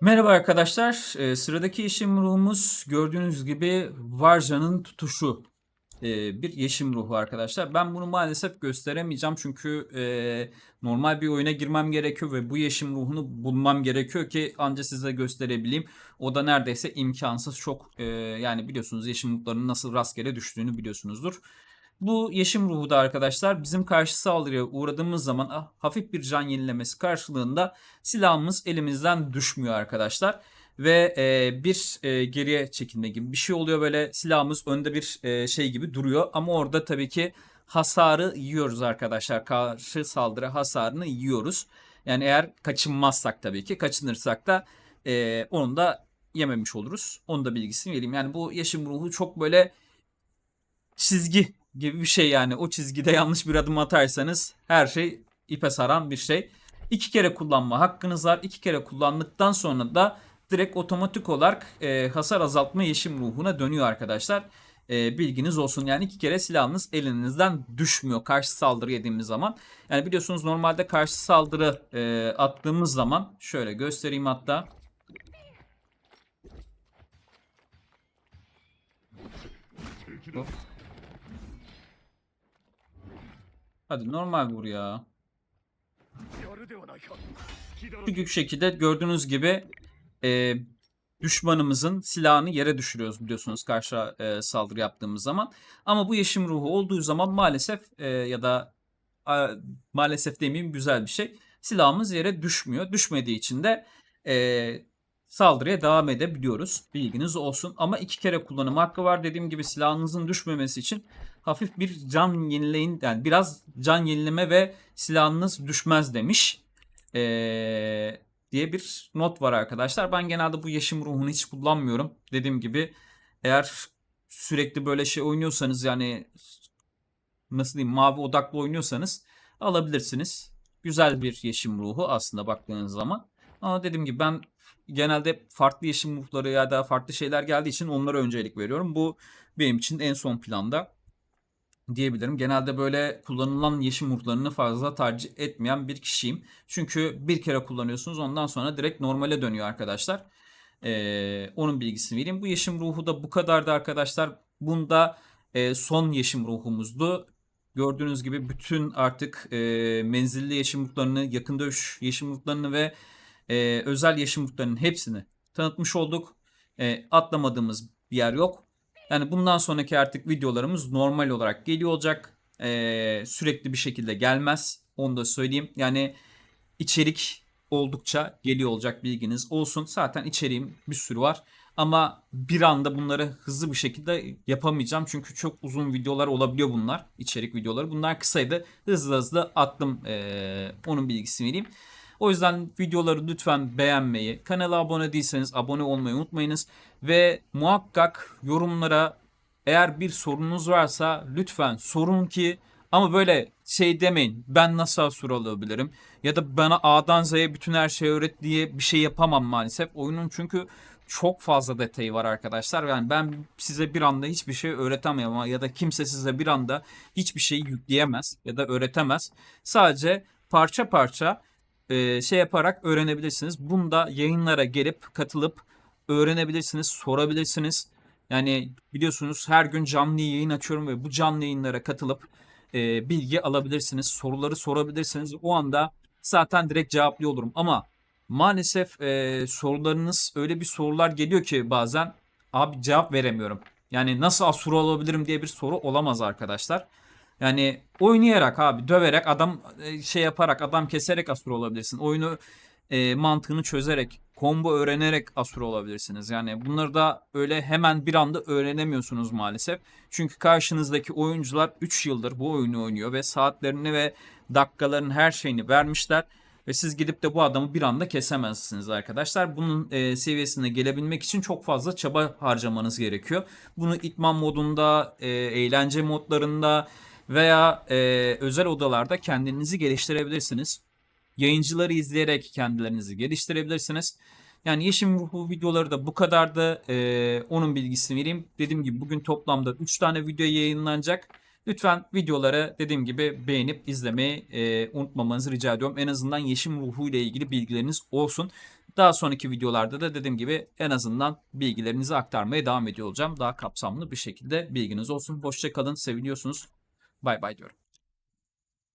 Merhaba arkadaşlar. Ee, sıradaki yeşim ruhumuz gördüğünüz gibi Varja'nın tutuşu. Ee, bir yeşim ruhu arkadaşlar. Ben bunu maalesef gösteremeyeceğim çünkü e, normal bir oyuna girmem gerekiyor ve bu yeşim ruhunu bulmam gerekiyor ki anca size gösterebileyim. O da neredeyse imkansız çok e, yani biliyorsunuz yeşim ruhlarının nasıl rastgele düştüğünü biliyorsunuzdur. Bu yeşim ruhu da arkadaşlar bizim karşı saldırıya uğradığımız zaman ah, hafif bir can yenilemesi karşılığında silahımız elimizden düşmüyor arkadaşlar. Ve e, bir e, geriye çekilme gibi bir şey oluyor böyle silahımız önde bir e, şey gibi duruyor. Ama orada tabii ki hasarı yiyoruz arkadaşlar. Karşı saldırı hasarını yiyoruz. Yani eğer kaçınmazsak tabii ki kaçınırsak da e, onun da yememiş oluruz. Onun da bilgisini vereyim. Yani bu yeşim ruhu çok böyle çizgi gibi bir şey yani. O çizgide yanlış bir adım atarsanız her şey ipe saran bir şey. İki kere kullanma hakkınız var. İki kere kullandıktan sonra da direkt otomatik olarak e, hasar azaltma yeşim ruhuna dönüyor arkadaşlar. E, bilginiz olsun. Yani iki kere silahınız elinizden düşmüyor karşı saldırı yediğimiz zaman. Yani biliyorsunuz normalde karşı saldırı e, attığımız zaman şöyle göstereyim hatta. Hop. Hadi normal vur ya. Çünkü şekilde gördüğünüz gibi e, düşmanımızın silahını yere düşürüyoruz biliyorsunuz karşı e, saldırı yaptığımız zaman. Ama bu yeşim ruhu olduğu zaman maalesef e, ya da a, maalesef demeyeyim güzel bir şey. Silahımız yere düşmüyor. Düşmediği için de e, saldırıya devam edebiliyoruz. Bilginiz olsun. Ama iki kere kullanım hakkı var. Dediğim gibi silahınızın düşmemesi için hafif bir can yenileyin. Yani biraz can yenileme ve silahınız düşmez demiş. Ee, diye bir not var arkadaşlar. Ben genelde bu yeşim ruhunu hiç kullanmıyorum. Dediğim gibi eğer sürekli böyle şey oynuyorsanız yani nasıl diyeyim mavi odaklı oynuyorsanız alabilirsiniz. Güzel bir yeşim ruhu aslında baktığınız zaman. Ama dediğim gibi ben genelde farklı yeşim ruhları ya da farklı şeyler geldiği için onlara öncelik veriyorum. Bu benim için en son planda diyebilirim. Genelde böyle kullanılan yeşim ruhlarını fazla tercih etmeyen bir kişiyim. Çünkü bir kere kullanıyorsunuz ondan sonra direkt normale dönüyor arkadaşlar. Ee, onun bilgisini vereyim. Bu yeşim ruhu da bu kadardı arkadaşlar. Bunda e, son yeşim ruhumuzdu. Gördüğünüz gibi bütün artık e, menzilli yeşim ruhlarını, yakın dövüş yeşim ruhlarını ve e, özel yeşim ruhlarının hepsini tanıtmış olduk. E, atlamadığımız bir yer yok. Yani bundan sonraki artık videolarımız normal olarak geliyor olacak. E, sürekli bir şekilde gelmez. Onu da söyleyeyim. Yani içerik oldukça geliyor olacak bilginiz olsun. Zaten içeriğim bir sürü var. Ama bir anda bunları hızlı bir şekilde yapamayacağım. Çünkü çok uzun videolar olabiliyor bunlar. içerik videoları. Bunlar kısaydı. Hızlı hızlı attım. Ee, onun bilgisini vereyim. O yüzden videoları lütfen beğenmeyi, kanala abone değilseniz abone olmayı unutmayınız. Ve muhakkak yorumlara eğer bir sorunuz varsa lütfen sorun ki ama böyle şey demeyin ben nasıl Asur alabilirim ya da bana A'dan Z'ye bütün her şeyi öğret diye bir şey yapamam maalesef. Oyunun çünkü çok fazla detayı var arkadaşlar. Yani ben size bir anda hiçbir şey öğretemem ya da kimse size bir anda hiçbir şeyi yükleyemez ya da öğretemez. Sadece parça parça e, şey yaparak öğrenebilirsiniz. Bunda yayınlara gelip katılıp öğrenebilirsiniz, sorabilirsiniz. Yani biliyorsunuz her gün canlı yayın açıyorum ve bu canlı yayınlara katılıp e, bilgi alabilirsiniz. Soruları sorabilirsiniz. O anda zaten direkt cevaplıyor olurum. Ama maalesef e, sorularınız öyle bir sorular geliyor ki bazen abi cevap veremiyorum. Yani nasıl asura olabilirim diye bir soru olamaz arkadaşlar. Yani oynayarak abi döverek adam e, şey yaparak adam keserek asur olabilirsin. Oyunu e, mantığını çözerek combo öğrenerek asur olabilirsiniz. Yani bunları da öyle hemen bir anda öğrenemiyorsunuz maalesef. Çünkü karşınızdaki oyuncular 3 yıldır bu oyunu oynuyor ve saatlerini ve dakikaların her şeyini vermişler. Ve siz gidip de bu adamı bir anda kesemezsiniz arkadaşlar. Bunun e, seviyesine gelebilmek için çok fazla çaba harcamanız gerekiyor. Bunu itman modunda, e, eğlence modlarında veya e, özel odalarda kendinizi geliştirebilirsiniz. Yayıncıları izleyerek kendilerinizi geliştirebilirsiniz. Yani Yeşim Ruhu videoları da bu kadardı. Ee, onun bilgisini vereyim. Dediğim gibi bugün toplamda 3 tane video yayınlanacak. Lütfen videoları dediğim gibi beğenip izlemeyi e, unutmamanızı rica ediyorum. En azından Yeşim Ruhu ile ilgili bilgileriniz olsun. Daha sonraki videolarda da dediğim gibi en azından bilgilerinizi aktarmaya devam ediyor olacağım. Daha kapsamlı bir şekilde bilginiz olsun. Hoşça kalın, Bye, bye, George.